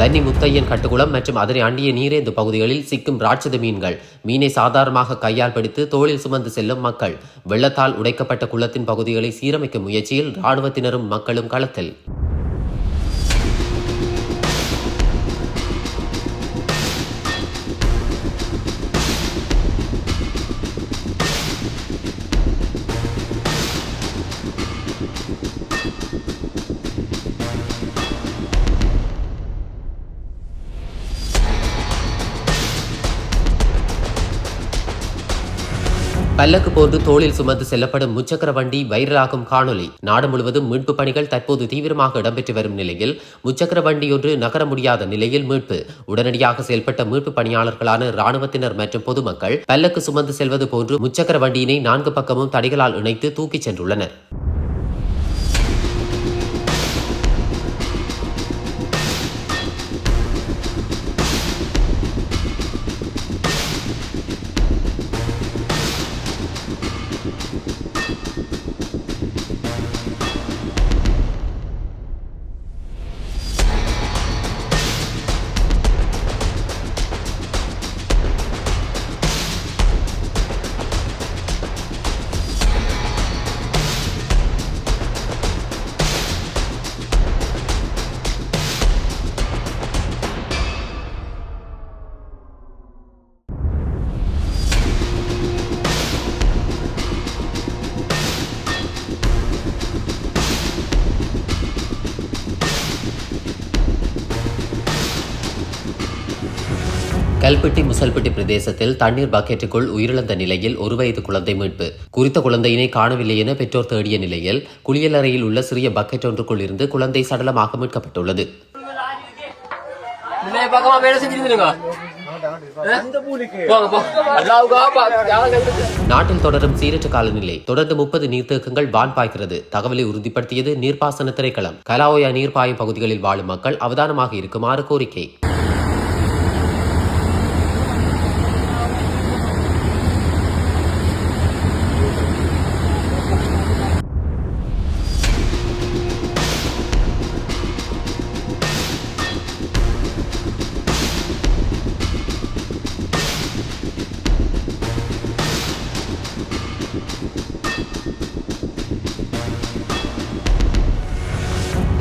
வன்னி முத்தையன் கட்டுக்குளம் மற்றும் அதனை அண்டிய நீரேந்து பகுதிகளில் சிக்கும் ராட்சத மீன்கள். மீனை சாதாரணமாக கையால் பிடித்து தோளில் சுமந்து செல்லும் மக்கள். வெள்ளத்தால் உடைக்கப்பட்ட குளத்தின் பகுதிகளை சீரமைக்கும் முயற்சியில் இராணுவத்தினரும் மக்களும் களத்தில். பல்லக்கு போன்று தோளில் சுமந்து செல்லப்படும் முச்சக்கர வண்டி வைரலாகும் காணொலி. நாடு முழுவதும் மீட்பு பணிகள் தற்போது தீவிரமாக இடம்பெற்று வரும் நிலையில் முச்சக்கர வண்டியொன்று நகர முடியாத நிலையில் மீட்பு. உடனடியாக செயல்பட்ட மீட்பு பணியாளர்களான இராணுவத்தினர் மற்றும் பொதுமக்கள் பல்லக்கு சுமந்து செல்வது போன்று முச்சக்கர வண்டியினை நான்கு பக்கமும் தடைகளால் இணைத்து தூக்கிச் சென்றுள்ளனர். கல்பட்டி முசல்பட்டி பிரதேசத்தில் தண்ணீர் பக்கெட்டுக்குள் உயிரிழந்த நிலையில் ஒரு வயது குழந்தை மீட்பு. குறித்த குழந்தையினை காணவில்லை என பெற்றோர் தேடிய நிலையில் குளியலறையில் உள்ள சிறிய பக்கெட் ஒன்றுக்குள் இருந்து குழந்தை சடலமாக மீட்கப்பட்டுள்ளது. நாட்டில் தொடரும் சீரற்ற காலநிலை. தொடர்ந்து முப்பது நீர்த்தேக்கங்கள் வான் பாய்கிறது. தகவலை உறுதிப்படுத்தியது நீர்ப்பாசன திரைக்களம். கலாவோயா நீர்ப்பாயும் பகுதிகளில் வாழும் மக்கள் அவதானமாக இருக்குமாறு கோரிக்கை.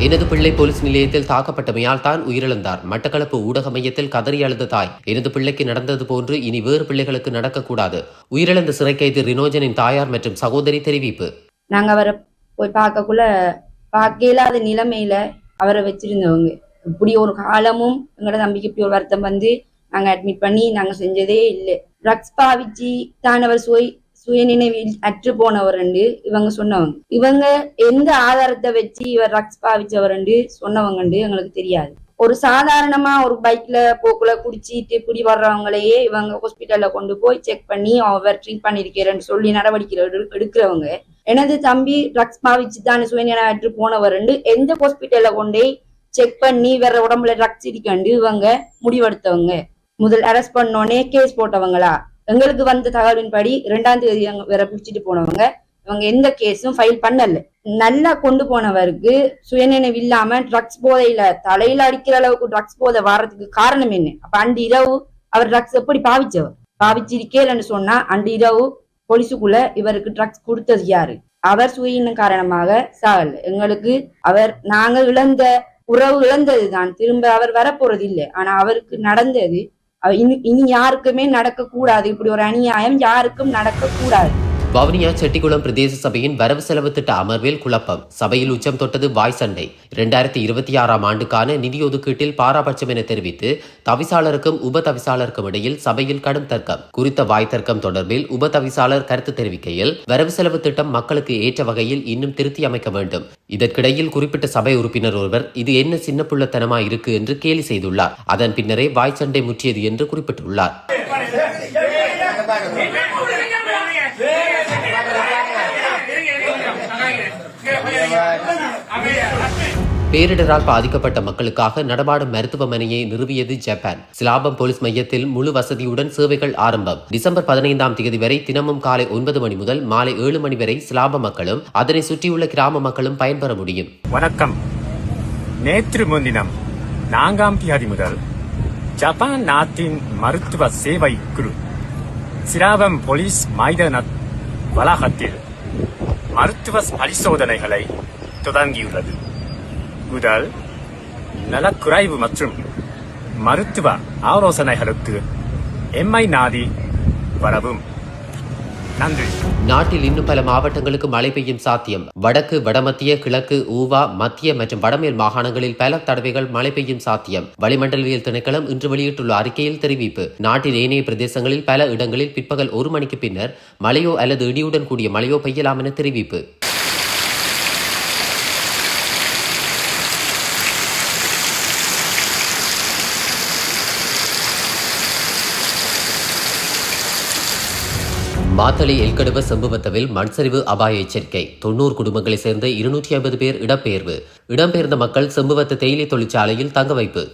எனது பிள்ளை போலீஸ் நிலையத்தில் தாக்கப்பட்டமையால் தான் உயிரிழந்தார். மட்டக்களப்பு ஊடக மையத்தில் கதறி அழுத தாய். எனது பிள்ளைக்கு நடந்தது போன்று இனி வேறு பிள்ளைகளுக்கு நடக்கக்கூடாது. உயிரிழந்த சிறை கைது ரினோஜனின் தாயார் மற்றும் சகோதரி தெரிவிப்பு. நாங்க அவரை போய் பார்க்கக்குள்ள பார்க்க இல்லாத நிலைமையில அவரை வச்சிருந்தவங்க. இப்படி ஒரு காலமும் எங்களோட தம்பிக்கு இப்படி ஒரு வருத்தம் வந்து நாங்க அட்மிட் பண்ணி நாங்க செஞ்சதே இல்லை. ட்ரக்ஸ் பாவிச்சு தான் அவர் சுய சுயநினைவில் அற்று போனவர்ண்டு இவங்க சொன்னவங்க. இவங்க எந்த ஆதாரத்தை வச்சு இவர் ட்ரக்ஸ் பாவிச்சவர்ண்டு சொன்னவங்கண்டு எங்களுக்கு தெரியாது. ஒரு சாதாரணமா ஒரு பைக்ல போக்குல குடிச்சிட்டு குடி வர்றவங்களையே இவங்க ஹாஸ்பிட்டல்ல கொண்டு போய் செக் பண்ணி அவர் ட்ரீட் பண்ணிருக்கிறேன்னு சொல்லி நடவடிக்கை எடுக்கிறவங்க. எனது தம்பி ட்ரக்ஸ் பாவிச்சு தான் சுயநினைவற்று போனவர்ண்டு எந்த ஹாஸ்பிட்டல்ல கொண்டே செக் பண்ணி வேற உடம்புல ட்ரக்ஸ் இருக்கண்டு இவங்க முடிவெடுத்தவங்க. முதல் அரெஸ்ட் பண்ணோடனே கேஸ் போட்டவங்களா? எங்களுக்கு வந்த தகவலின்படி இரண்டாம் தேதி வேற பிடிச்சிட்டு போனவங்க இவங்க எந்த கேஸும் ஃபைல் பண்ணல. நல்லா கொண்டு போனவருக்கு சுயநினைவு இல்லாம ட்ரக்ஸ் போதையில தலையில அடிக்கிற அளவுக்கு ட்ரக்ஸ் போதை வர்றதுக்கு காரணம் என்ன? அப்ப அண்டு இரவு அவர் ட்ரக்ஸ் எப்படி பாவிச்சவர்? பாவிச்சிருக்கேன்னு சொன்னா அண்டு இரவு போலீஸுக்குள்ள இவருக்கு ட்ரக்ஸ் கொடுத்தது யாரு? அவர் சுயினம் காரணமாக சாகல. எங்களுக்கு அவர் நாங்க இழந்த உறவு இழந்ததுதான். திரும்ப அவர் வரப்போறது இல்லை ஆனா அவருக்கு நடந்தது இனி இனி யாருக்குமே நடக்க கூடாது இப்படி ஒரு அநியாயம் யாருக்கும் நடக்க கூடாது வவுனியா செட்டிக்குளம் பிரதேச சபையின் வரவு செலவு திட்ட அமர்வில் குழப்பம் சபையில் உச்சம் தொட்டது வாய் சண்டை இரண்டாயிரத்தி இருபத்தி ஆறாம் ஆண்டுக்கான நிதி ஒதுக்கீட்டில் பாராபட்சம் என தெரிவித்து தவிசாளருக்கும் உப தவிசாளருக்கும் இடையில் சபையில் கடும் தர்க்கம் குறித்த வாய் தர்க்கம் தொடர்பில் உப தவிசாளர் கருத்து தெரிவிக்கையில் வரவு செலவு திட்டம் மக்களுக்கு ஏற்ற வகையில் இன்னும் திருத்தி அமைக்க வேண்டும் இதற்கிடையில் குறிப்பிட்ட சபை உறுப்பினர் ஒருவர் இது என்ன சின்ன புள்ளத்தனமா இருக்கு என்று கேலி செய்துள்ளார் அதன் பின்னரே வாய் சண்டை முற்றியது என்று குறிப்பிட்டுள்ளார் பேரிடரால் பாதிக்கப்பட்ட மக்களுக்காக நடமாடும் மருத்துவமனையை நிறுவியது ஜப்பான். சிலாபம் போலீஸ் மையத்தில் முழு வசதியுடன் சேவைகள் ஆரம்பம். டிசம்பர் பதினைந்தாம் தேதி வரை தினமும் காலை ஒன்பது மணி முதல் மாலை ஏழு மணி வரை சிலாப மக்களும் அதனை சுற்றியுள்ள கிராம மக்களும் பயன்பெற முடியும். வணக்கம். நேற்று முன்தினம் நான்காம் தேதி முதல் ஜப்பான் நாட்டின் மருத்துவ சேவை குழு சிலாபம் போலீஸ் மைதான வளாகத்தில் மருத்துவ பரிசோதனைகளை தொடங்கியுள்ளது. முதல் நலக்குறைவு மற்றும் மருத்துவ ஆலோசனைகளுக்கு எம்ஐ நாடி வரவும். நன்றி. நாட்டில் இன்னும் பல மாவட்டங்களுக்கு மழை பெய்யும் சாத்தியம். வடக்கு வடமத்திய கிழக்கு ஊவா மத்திய மற்றும் வடமேல் மாகாணங்களில் பல தடவைகள் மழை பெய்யும் சாத்தியம். வளிமண்டலவியல் திணைக்களம் இன்று வெளியிட்டுள்ள அறிக்கையில் தெரிவிப்பு நாட்டின் ஏனைய பிரதேசங்களில் பல இடங்களில் பிற்பகல் ஒரு மணிக்கு பின்னர் மழையோ அல்லது இடியுடன் கூடிய மழையோ பெய்யலாம் என தெரிவிப்பு. மாத்தளை எல்கடுவ சம்பவத்தவில் மண்சரிவு அபாய எச்சரிக்கை. தொண்ணூறு குடும்பங்களைச் சேர்ந்த இருநூற்றி ஐம்பது பேர் இடம்பெயர்வு. இடம்பெயர்ந்த மக்கள் செம்புவத்த தேயிலை தொழிற்சாலையில் தங்க வைப்பு.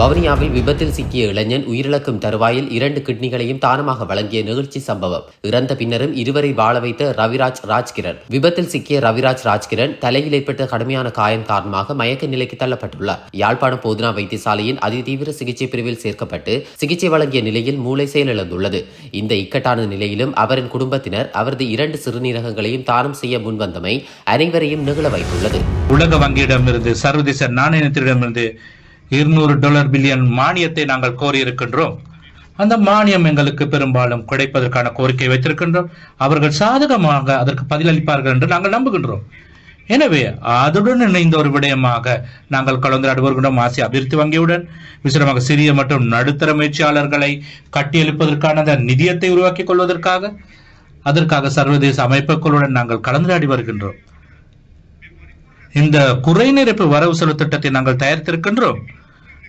வவுனியாவில் விபத்தில் சிக்கிய இளைஞன் உயிரிழக்கும் தருவாயில் இரண்டு கிட்னிகளையும் தானமாக வழங்கிய நிகழ்ச்சி சம்பவம். இறந்த பின்னரும் இருவரை வாழ வைத்த ரவிராஜ் ராஜ்கிரண். விபத்தில் சிக்கிய ரவிராஜ் ராஜ்கிரண் தலையில் ஏற்பட்ட கடுமையான காயம் காரணமாக மயக்க நிலைக்கு தள்ளப்பட்டுள்ளார். யாழ்ப்பாணம் போதனா வைத்தியசாலையின் அதிதீவிர சிகிச்சை பிரிவில் சேர்க்கப்பட்டு சிகிச்சை வழங்கிய நிலையில் மூளை செயலிழந்துள்ளது. இந்த இக்கட்டான நிலையிலும் அவரின் குடும்பத்தினர் அவரது இரண்டு சிறுநீரகங்களையும் தானம் செய்ய முன்வந்தமை அனைவரையும் நிகழ வைத்துள்ளது. உலக வங்கியிடமிருந்து சர்வதேச நாணயத்திடமிருந்து இருநூறு டாலர் பில்லியன் மானியத்தை நாங்கள் கோரியிருக்கின்றோம். அந்த மானியம் எங்களுக்கு பெரும்பாலும் கிடைப்பதற்கான கோரிக்கை வைத்திருக்கின்றோம். அவர்கள் சாதகமாக அதற்கு பதிலளிப்பார்கள் என்று நாங்கள் நம்புகின்றோம். எனவே அதுடன் இணைந்த ஒரு விடயமாக நாங்கள் கலந்துரையாடி வருகின்றோம். ஆசிய அபிவிருத்தி வங்கியுடன் விசேடமாக சிறிய மற்றும் நடுத்தர முயற்சியாளர்களை கட்டியெழுப்பதற்கான அந்த நிதியத்தை உருவாக்கிக் கொள்வதற்காக அதற்காக சர்வதேச அமைப்புகளுடன் நாங்கள் கலந்துரையாடி வருகின்றோம். இந்த குறைநிறப்பு வரவு செலவு திட்டத்தை நாங்கள் தயாரித்திருக்கின்றோம்.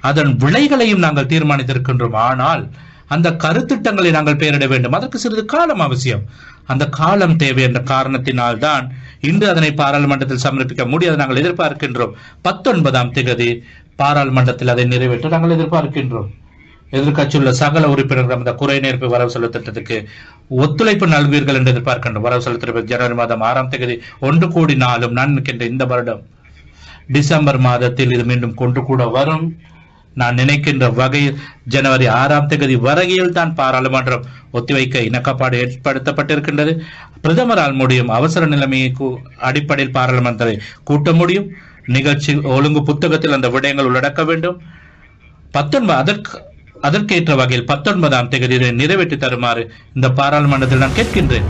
அதன் விலைகளையும் நாங்கள் தீர்மானித்திருக்கின்றோம். ஆனால் அந்த கருத்திட்டங்களை நாங்கள் பெயரிட வேண்டும். அதற்கு சிறிது காலம் அவசியம். அந்த காலம் தேவை என்ற காரணத்தினால் தான் இன்று அதனை பாராளுமன்றத்தில் சமர்ப்பிக்க முடியாது. நாங்கள் எதிர்பார்க்கின்றோம். பத்தொன்பதாம் திகதி பாராளுமன்றத்தில் அதை நிறைவேற்ற நாங்கள் எதிர்பார்க்கின்றோம். எதிர்க்கட்சியுள்ள சகல உறுப்பினர்கள் அந்த குறை நேர்ப்பு வரவு செலவு திட்டத்துக்கு ஒத்துழைப்பு நல்வீர்கள் என்று எதிர்பார்க்கின்றோம். வரவு செலவு திட்டம் ஜனவரி மாதம் ஆறாம் தேதி ஒன்று கோடி நாளும் நான் இந்த வருடம். டிசம்பர் மாதத்தில் இது மீண்டும் கொண்டு கூட வரும். நான் நினைக்கின்ற வகையில் ஜனவரி ஆறாம் தேதி வரையில் தான் பாராளுமன்றம் ஒத்திவைக்க இணக்கப்பாடு ஏற்படுத்தப்பட்டிருக்கின்றது. பிரதமரால் முடியும் அவசர நிலைமையை அடிப்படையில் பாராளுமன்றத்தை கூட்ட முடியும். நிகழ்ச்சி ஒழுங்கு புத்தகத்தில் அந்த விடயங்கள் உள்ளடக்க வேண்டும். பத்தொன்பது அதற்கு அதற்கேற்ற வகையில் பத்தொன்பதாம் தேதி நிறைவேற்றி தருமாறு இந்த பாராளுமன்றத்தில் நான் கேட்கின்றேன்.